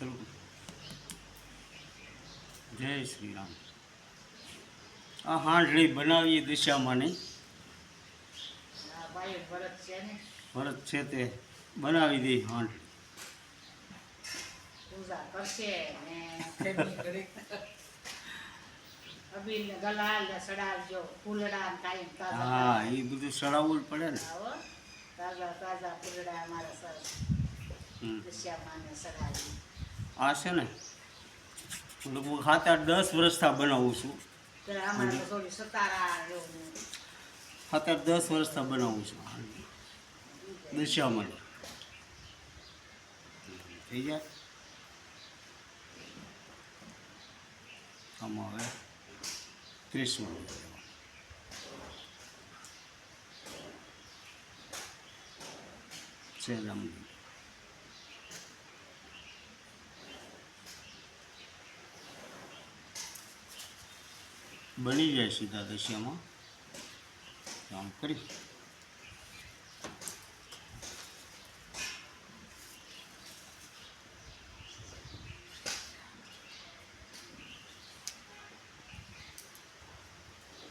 શરૂ જય શ્રી રામ. આ હાંડળી બનાવીએ દિશામાં નહીં ભરત છે ને ભરત છે તે બનાવી દઈ હાંડળી હા એ બધું સડાવવું જ પડે ને. તાજા તાજા ફૂલડા અમારા સર. હમ. દૃશ્યમાને સડાવી આ છે ને લગભગ સાત આઠ દસ વર્ષથી બનાવું છું. સાત આઠ દસ વર્ષથી બનાવું છું. દિશામાં. થઈ જાય આમાં હવે ત્રીસ મિનિટ છે લંબી બની જાય સીધા દશિયામાં. આમ કરી.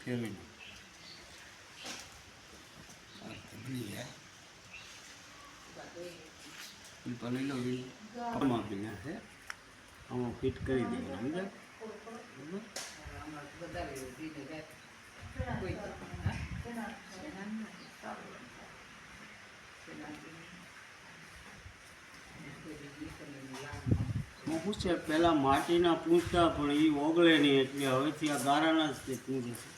ફેરવી નાખ. બની જાય પીપા લઈ લો આમાં બી છે આમાં ફિટ કરી દેવાનું, સમજાય? બરાબર? હું પૂછે પહેલાં માટીના પૂંછતા પણ એ ઓગળે નહીં એટલે હવેથી આ ગારાના જ તે પૂંછે છે.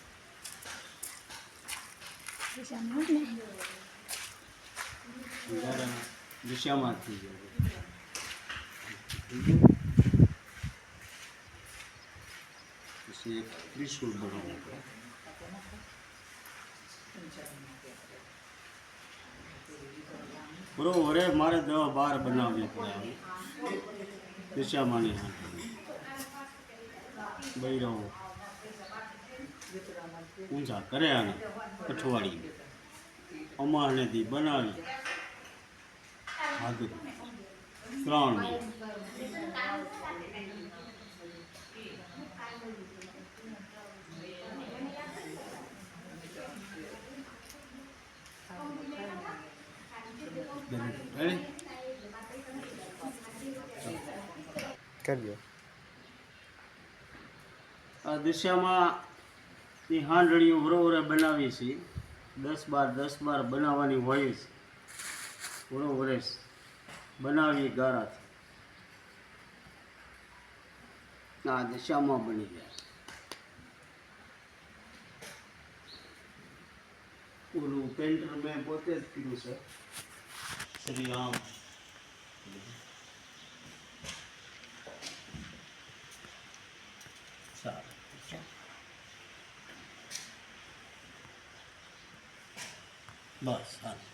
દિશામાંથી જાય પછી એક ત્રિશુલ બનાવવું પડે બરોબર હે મારે દવા બાર બનાવવી પડે દિશામાંની બૈરાઓ ઊંચા કરે આને અઠવાડિયું અમારનેથી બનાવી હાજર ત્રણ કરજો આ દિશામાં એ હાંડળીઓ બરોબર બનાવીએ છીએ. દસ બાર દસ બાર બનાવવાની હોય છે બરોબર બનાવીએ બનાવી ગારાથી. આ દિશામાં બની જાય ઓલું પેન્ટર મેં પોતે જ કર્યું છે. શ્રી રામ સારું બસ હા